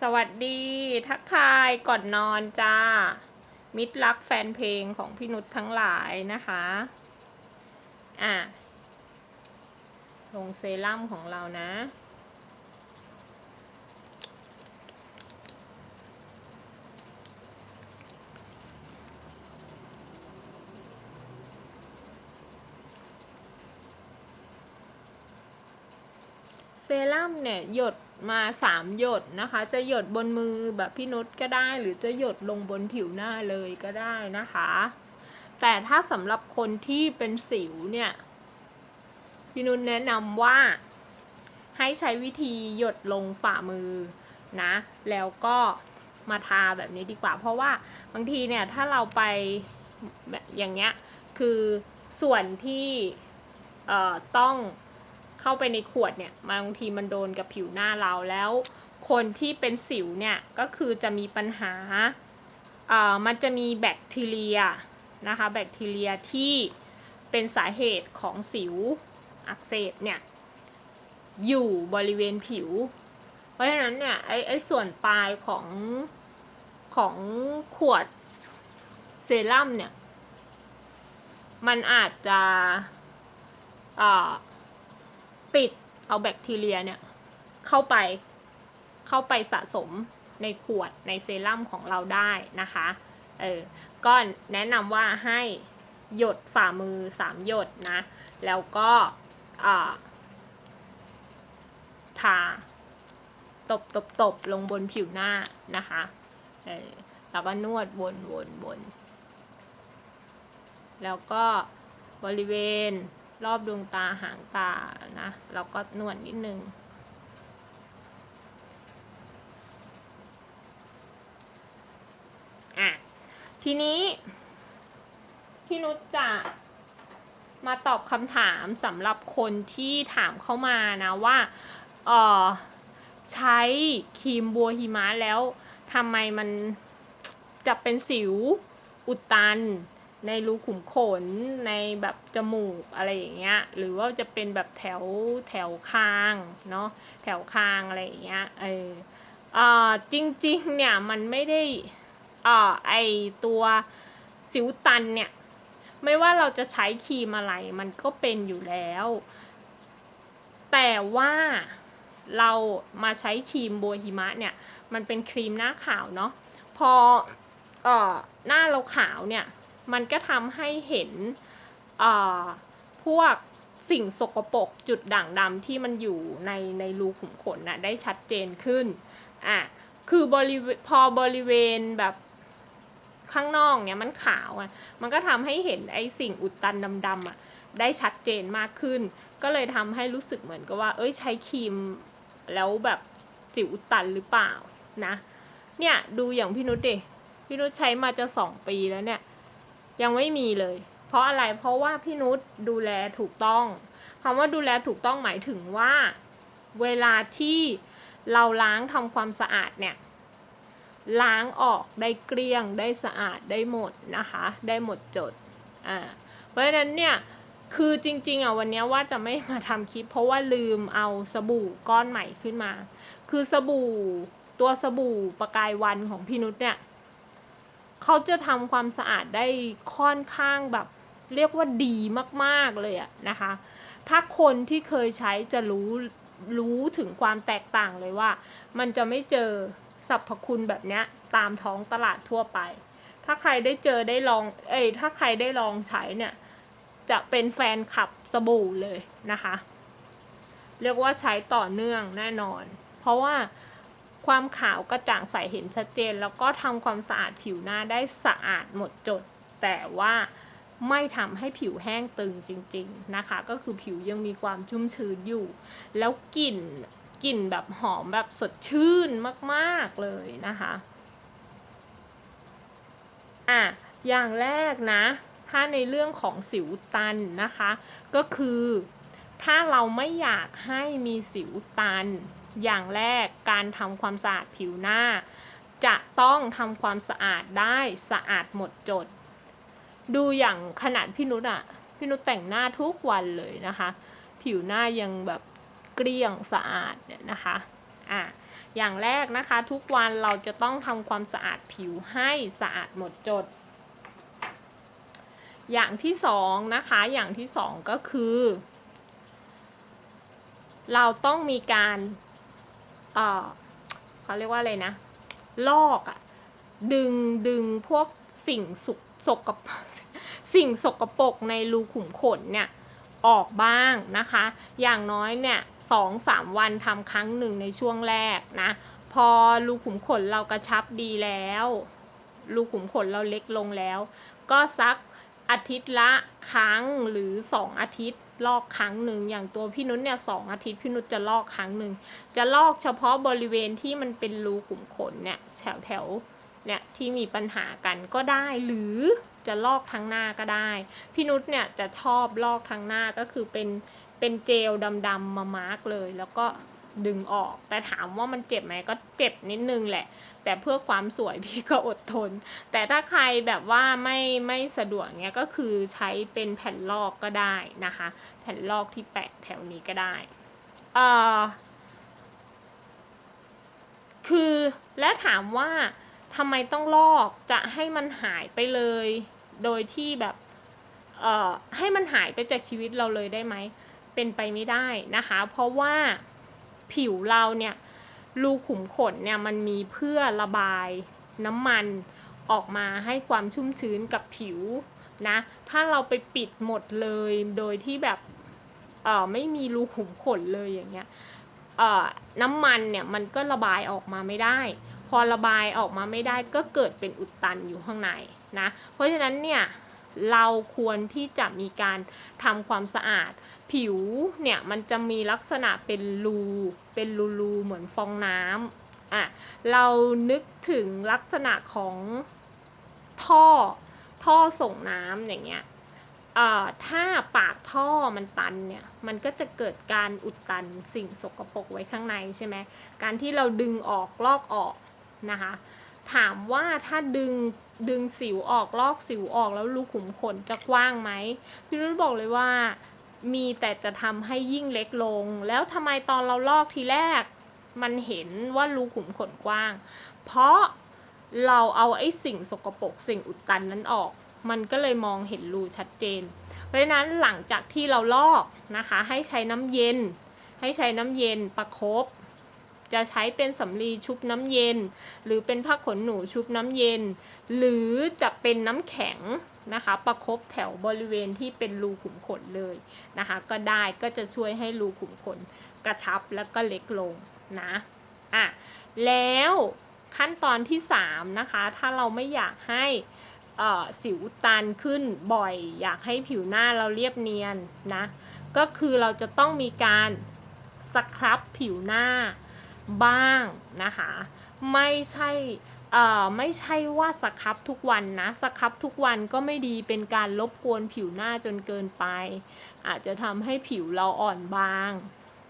สวัสดีทักทายก่อนนอนจ้า มิตรรักแฟนเพลงของพี่นุชทั้งหลายนะคะ อะ ลงเซรั่มของเรานะ เซรั่มเนี่ยหยดมาสามหยดนะคะ จะหยดบนมือแบบพี่นุชก็ได้ หรือจะหยดลงบนผิวหน้าเลยก็ได้นะคะ แต่ถ้าสำหรับคนที่เป็นสิวเนี่ย พี่นุชแนะนำว่าให้ใช้วิธีหยดลงฝ่ามือนะ แล้วก็มาทาแบบนี้ดีกว่า เพราะว่าบางทีเนี่ยถ้าเราไปแบบอย่างเงี้ยคือส่วนที่เอ่อต้อง เข้าไปในขวดเนี่ยบางทีมันโดนกับผิวหน้าเราแล้ว คนที่เป็นสิวเนี่ยก็คือจะมีปัญหาเอ่อมันจะมีแบคทีเรียนะคะแบคทีเรียที่เป็นสาเหตุของสิวอักเสบเนี่ยอยู่บริเวณผิว เพราะฉะนั้นเนี่ยไอ้ไอ้ส่วนปลายของของขวดเซรั่มเนี่ย มันอาจจะอ่า ติดเอาแบคทีเรียเนี่ยเข้าไปเข้าไปสะสมในขวดในเซรั่มของเราได้นะคะเออก็แนะนำว่าให้หยดฝ่ามือสามหยดนะ แล้วก็อ่าทาตบตบตบลงบนผิวหน้านะคะเออแล้วก็นวดวนวนวนแล้วก็บริเวณ รอบดวงตาหางตานะเราก็นวดนิดนึง อะ ทีนี้พี่นุชจะมาตอบคำถามสำหรับคนที่ถามเข้ามานะว่าเออใช้ครีมบัวหิมะแล้วทำไมมันจะเป็นสิวอุดตัน ในรูขุมขนในแบบจมูกอะไรอย่างเงี้ย หรือว่าจะเป็นแบบแถวแถวคางเนาะแถวคางอะไรอย่างเงี้ยเอออจริงๆเนี่ยมันไม่ได้อ่าไอตัวสิวตันเนี่ยไม่ว่าเราจะใช้ครีมอะไรมันก็เป็นอยู่แล้ว แต่ว่าเรามาใช้ครีมบัวหิมะเนี่ยมันเป็นครีมหน้าขาวเนาะพอเอ่อหน้าเราขาวเนี่ย มันก็ทำให้เห็นพวกสิ่งสกปรกจุดด่างดำที่มันอยู่ในในรูขุมขนน่ะได้ชัดเจนขึ้นอะคือบริเวณพอบริเวณแบบข้างนอกเนี่ยมันขาวอะมันก็ทำให้เห็นไอ้สิ่งอุดตันดำๆอะได้ชัดเจนมากขึ้น ก็เลยทำให้รู้สึกเหมือนกับว่า เอ้ยใช้ครีมแล้วแบบจิ๋วอุดตันหรือเปล่านะ เนี่ยดูอย่างพี่นุชดิพี่นุชใช้มาจะสองปีแล้วเนี่ย ยังไม่มีเลย เพราะอะไรเพราะว่าพี่นุชดูแลถูกต้องคำว่าดูแลถูกต้องหมายถึงว่า เวลาที่เราล้างทำความสะอาดเนี่ยล้างออกได้เกลี้ยงได้สะอาดได้หมดนะคะ ได้หมดจดอ่าเพราะฉะนั้นเนี่ยคือจริงๆอะวันนี้ว่าจะไม่มาทำคลิป เพราะว่าลืมเอาสบู่ก้อนใหม่ขึ้นมา คือสบู่ตัวสบู่ประกายวันของพี่นุชเนี่ย เขาจะทำความสะอาดได้ค่อนข้างแบบเรียกว่าดีมากๆเลยอะนะคะ ถ้าคนที่เคยใช้จะรู้รู้ถึงความแตกต่างเลยว่า มันจะไม่เจอสรรพคุณแบบเนี้ยตามท้องตลาดทั่วไป ถ้าใครได้เจอได้ลอง เอ้ยถ้าใครได้ลองใช้เนี่ย จะเป็นแฟนคลับสบู่เลยนะคะ เรียกว่าใช้ต่อเนื่องแน่นอน เพราะว่า ความขาวกระจ่างใสเห็นชัดเจน แล้วก็ทำความสะอาดผิวหน้าได้สะอาดหมดจด แต่ว่าไม่ทำให้ผิวแห้งตึงจริง ๆนะคะ ก็คือผิวยังมีความชุ่มชื้นอยู่ แล้วกลิ่นกลิ่นแบบหอมแบบสดชื่นมากๆเลยนะคะอะอย่างแรกนะ ถ้าในเรื่องของสิวตันนะคะ ก็คือถ้าเราไม่อยากให้มีสิวตัน อย่างแรกการทำความสะอาดผิวหน้า จะต้องทำความสะอาดได้สะอาดหมดจด ดูอย่างขนาดพี่นุชอะพี่นุชแต่งหน้าทุกวันเลยนะคะ ผิวหน้ายังแบบเกลี้ยงสะอาดเนี่ยนะคะอะอย่างแรกนะคะทุกวันเราจะต้องทำความสะอาดผิวให้สะอาดหมดจด อย่างที่สองนะคะอย่างที่สองก็คือ เราต้องมีการ เอ่อเขาเรียกว่าอะไรนะ ลอกอะดึงดึงพวกสิ่งสุกสกปรกสิ่งสกปรกในรูขุมขนเนี่ยออกบ้างนะคะ อย่างน้อยเนี่ยสองสามวันทำครั้งหนึ่งในช่วงแรกนะ พอรูขุมขนเรากระชับดีแล้ว รูขุมขนเราเล็กลงแล้ว ก็ซักอาทิตย์ละครั้งหรือสองอาทิตย์ ลอกครั้งหนึ่งอย่างตัวพี่นุชเนี่ยสองอาทิตย์พี่นุชจะลอกครั้งหนึ่งจะลอกเฉพาะบริเวณที่มันเป็นรูขุมขนเนี่ยแถวแถวเนี่ยที่มีปัญหากันก็ได้หรือจะลอกทั้งหน้าก็ได้ พี่นุชเนี่ยจะชอบลอกทั้งหน้าก็คือเป็นเป็นเจลดำๆมามาร์กเลย แล้วก็ ดึงออก แต่ถามว่ามันเจ็บไหมก็เจ็บนิดนึงแหละ แต่เพื่อความสวยพี่ก็อดทน แต่ถ้าใครแบบว่าไม่ไม่สะดวกเนี้ยก็คือใช้เป็นแผ่นลอกก็ได้นะคะ แผ่นลอกที่แปะแถวนี้ก็ได้เอ่อคือและถามว่าทำไมต้องลอกจะให้มันหายไปเลย โดยที่แบบเอ่อให้มันหายไปจากชีวิตเราเลยได้ไหม เป็นไปไม่ได้นะคะ เพราะว่า ผิวเราเนี่ยรูขุมขนเนี่ยมันมีเพื่อระบายน้ำมันออกมาให้ความชุ่มชื้นกับผิวนะ ถ้าเราไปปิดหมดเลยโดยที่แบบเออไม่มีรูขุมขนเลยอย่างเงี้ยเออน้ำมันเนี่ยมันก็ระบายออกมาไม่ได้ พอระบายออกมาไม่ได้ก็เกิดเป็นอุดตันอยู่ข้างในนะ เพราะฉะนั้นเนี่ยเราควรที่จะมีการทำความสะอาด ผิวเนี่ยมันจะมีลักษณะเป็นรูเป็นรูๆเหมือนฟองน้ำอะเรานึกถึงลักษณะของท่อท่อส่งน้ำอย่างเงี้ยเอ่อถ้าปากท่อมันตันเนี่ย มันก็จะเกิดการอุดตันสิ่งสกปรกไว้ข้างในใช่ไหม การที่เราดึงออกลอกออกนะคะ ถามว่าถ้าดึงดึงสิวออกลอกสิวออกแล้วรูขุมขนจะกว้างไหม พี่รุ่นบอกเลยว่า มีแต่จะทำให้ยิ่งเล็กลง แล้วทำไมตอนเราลอกทีแรก มันเห็นว่ารูขุมขนกว้าง เพราะเราเอาไอ้สิ่งสกปรกสิ่งอุดตันนั้นออก มันก็เลยมองเห็นรูชัดเจน เพราะฉะนั้นหลังจากที่เราลอกนะคะ ให้ใช้น้ำเย็น ให้ใช้น้ำเย็นประคบจะใช้เป็นสำลีชุบน้ำเย็น หรือเป็นผ้าขนหนูชุบน้ำเย็น หรือจะเป็นน้ำแข็ง นะคะ ประคบแถวบริเวณที่เป็นรูขุมขนเลยนะคะ ก็ได้ก็จะช่วยให้รูขุมขนกระชับแล้วก็เล็กลงนะอะแล้วขั้นตอนที่ 3 นะคะ ถ้าเราไม่อยากให้อ่อสิวตันขึ้นบ่อย อยากให้ผิวหน้าเราเรียบเนียนนะ ก็คือเราจะต้องมีการสครับผิวหน้าบ้างนะคะ ไม่ใช่ เอ่อไม่ใช่ว่าสครับทุกวันนะสครับทุกวันก็ไม่ดีเป็นการรบกวนผิวหน้าจนเกินไป อาจจะทำให้ผิวเราอ่อนบาง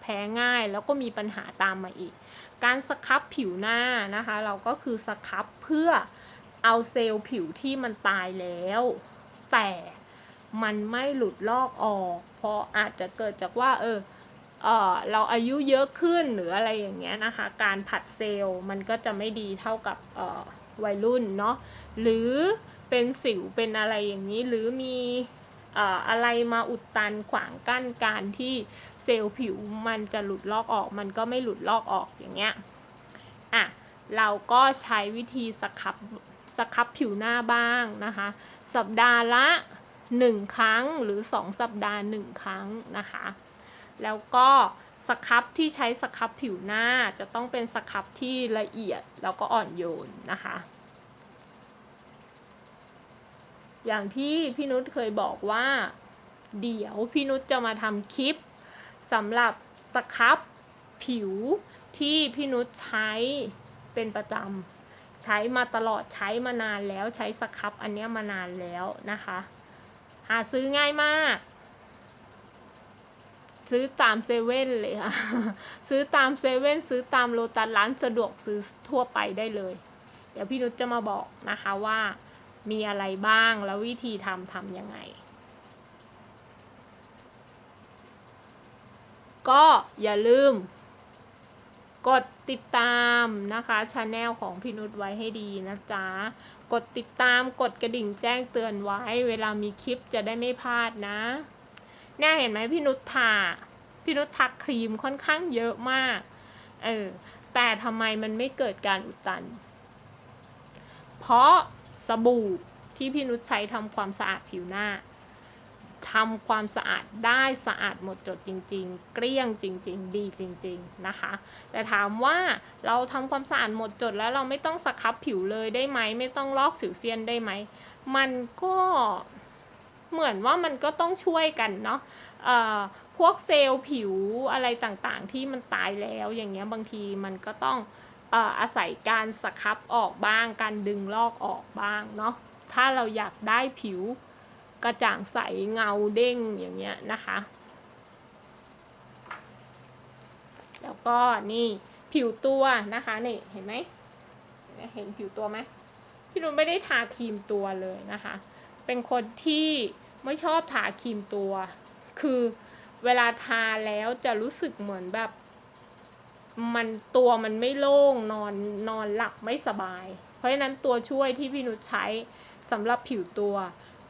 แพ้ง่ายแล้วก็มีปัญหาตามมาอีก การสครับผิวหน้านะคะ เราก็คือสครับเพื่อเอาเซลล์ผิวที่มันตายแล้ว แต่มันไม่หลุดลอกออก เพราะอาจจะเกิดจากว่าเออ เราอายุเยอะขึ้นหรืออะไรอย่างเงี้ยนะคะ การผัดเซลล์มันก็จะไม่ดีเท่ากับวัยรุ่นเนาะหรือเป็นสิวเป็นอะไรอย่างนี้หรือมีเอ่ออะไรมาอุดตันขวางกั้นการที่เซลล์ผิวมันจะหลุดลอกออกมันก็ไม่หลุดลอกออกอย่างเงี้ยอะเราก็ใช้วิธีสครับสครับผิวหน้าบ้างนะคะ สัปดาห์ละ 1 ครั้งหรือ 2 สัปดาห์ 1 ครั้งนะคะ แล้วก็สครับที่ใช้สครับผิวหน้าจะต้องเป็นสครับที่ละเอียดแล้วก็อ่อนโยนนะคะ อย่างที่พี่นุชเคยบอกว่า เดี๋ยวพี่นุชจะมาทำคลิปสำหรับสครับผิวที่พี่นุชใช้เป็นประจำใช้มาตลอดใช้มานานแล้วใช้สครับอันนี้มานานแล้วนะคะ หาซื้อง่ายมาก ซื้อตามเซเว่นเลยค่ะ ซื้อตามเซเว่นซื้อตามโลตัสร้านสะดวกซื้อทั่วไปได้เลย เดี๋ยวพี่นุชจะมาบอกนะคะว่ามีอะไรบ้างแล้ววิธีทำทำยังไง ก็อย่าลืม กดติดตามนะคะช anel ของพี่นุชไว้ให้ดีนะจ๊ะ กดติดตามกดกระดิ่งแจ้งเตือนไว้ เวลามีคลิปจะได้ไม่พลาดนะ แน่เห็นไหมพี่นุชทา พี่นุชทักครีมค่อนข้างเยอะมาก เออ แต่ทำไมมันไม่เกิดการอุดตัน เพราะสบู่ที่พี่นุชใช้ทำความสะอาดผิวหน้าทำความสะอาดได้สะอาดหมดจดจริง ๆ เกลี้ยงจริง ๆ ดีจริง ๆ นะคะ แต่ถามว่าเราทำความสะอาดหมดจดแล้วเราไม่ต้องสครับผิวเลยได้ไหม ไม่ต้องลอกสิวเซียนได้ไหม มันก็ เหมือนว่ามันก็ต้องช่วยกันเนาะพวกเซลล์ผิวอะไรต่างๆ ที่มันตายแล้วอย่างเงี้ยบางทีมันก็ต้องเอ่อาศัยการสครับออกบ้าง การดึงลอกออกบ้างเนาะถ้าเราอยากได้ผิวกระจ่างใสเงาเด้งอย่างเงี้ยนะคะ แล้วก็นี่ผิวตัวนะคะนี่เห็นไหมเห็นไหมเห็นผิวตัวไหมพี่นุ่นไม่ได้ทาครีมตัวเลยนะคะ เป็นคนที่ไม่ชอบทาครีมตัว คือเวลาทาแล้วจะรู้สึกเหมือนแบบ มันตัวมันไม่โล่งนอนนอนหลับไม่สบาย เพราะฉะนั้นตัวช่วยที่พี่นุชใช้สำหรับผิวตัว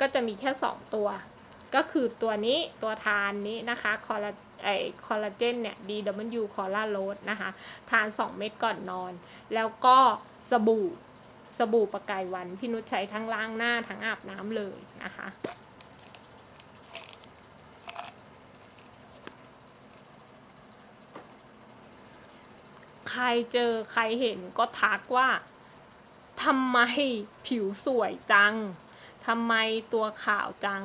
ก็จะมีแค่ 2 ตัว ก็คือตัวนี้ตัวทานนี้นะคะคอลลาไอคอลลาเจนเนี่ย DW คอลลาโรสนะคะ ทาน 2 เม็ดก่อนนอน แล้วก็สบู่ สบู่ประกายวันพี่นุชใช้ทั้งล้างหน้าทั้งอาบน้ำเลยนะคะใครเจอใครเห็นก็ทักว่าทำไมผิวสวยจังทำไมตัวขาวจัง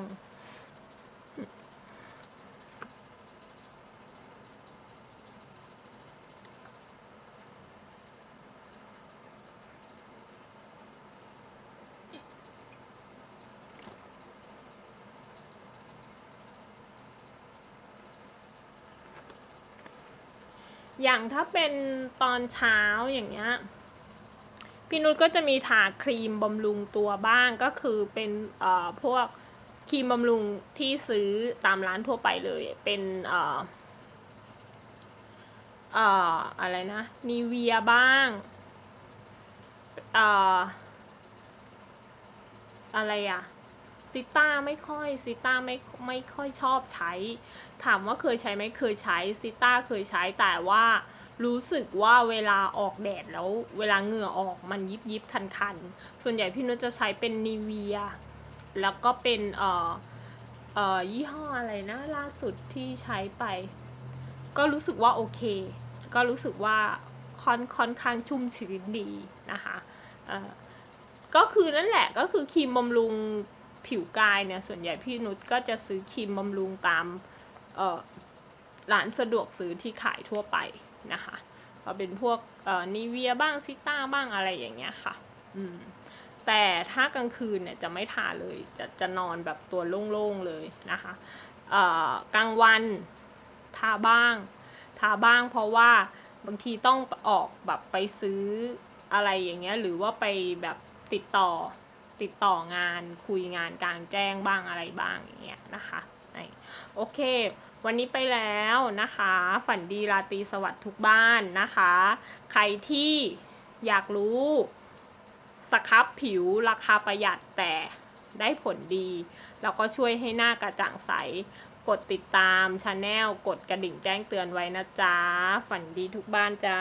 อย่างถ้าเป็นตอนเช้าอย่างเงี้ยพี่นุชก็จะมีทาครีมบำรุงตัวบ้างก็คือเป็นเอ่อพวกครีมบำรุงที่ซื้อตามร้านทั่วไปเลยเป็นเอ่อเอ่ออะไรนะนีเวียบ้างเอ่ออะไรอะ ซิต้าไม่ค่อยซิต้าไม่ไม่ค่อยชอบใช้ ถามว่าเคยใช้ไหมเคยใช้ซิต้าเคยใช้แต่ว่ารู้สึกว่าเวลาออกแดดแล้วเวลาเหงื่อออกมันยิบยิบคันคันๆส่วนใหญ่พี่นุชจะใช้เป็นนีเวียแล้วก็เป็นเอ่อเอ่อยี่ห้ออะไรนะล่าสุดที่ใช้ไป ก็รู้สึกว่าโอเค ก็รู้สึกว่าค่อนค่อนข้างชุ่มชื้นดีนะคะเอ่อก็คือนั่นแหละก็คือครีมบำรุง ผิวกายเนี่ยส่วนใหญ่พี่นุชก็จะซื้อครีมบำรุงตามเอ่อร้านสะดวกซื้อที่ขายทั่วไปนะคะก็เป็นพวกนีเวียบ้างซิต้าบ้างอะไรอย่างเงี้ยค่ะอืมแต่ถ้ากลางคืนเนี่ยจะไม่ทาเลยจะจะนอนแบบตัวโล่งๆเลยนะคะกลางวันทาบ้าง ทาบ้างเพราะว่าบางทีต้องออกแบบไปซื้ออะไรอย่างเงี้ยหรือว่าไปแบบติดต่อ ติดต่องานคุยงานกลางแจ้งบ้างอะไรบ้างอย่างเงี้ยนะคะโอเค วันนี้ไปแล้วนะคะ ฝันดีราตรีสวัสดิ์ทุกบ้านนะคะ ใครที่อยากรู้สครับผิวราคาประหยัดแต่ได้ผลดี แล้วก็ช่วยให้หน้ากระจ่างใส กดติดตามชาแนลกดกระดิ่งแจ้งเตือนไว้นะจ๊ะ ฝันดีทุกบ้านจ้า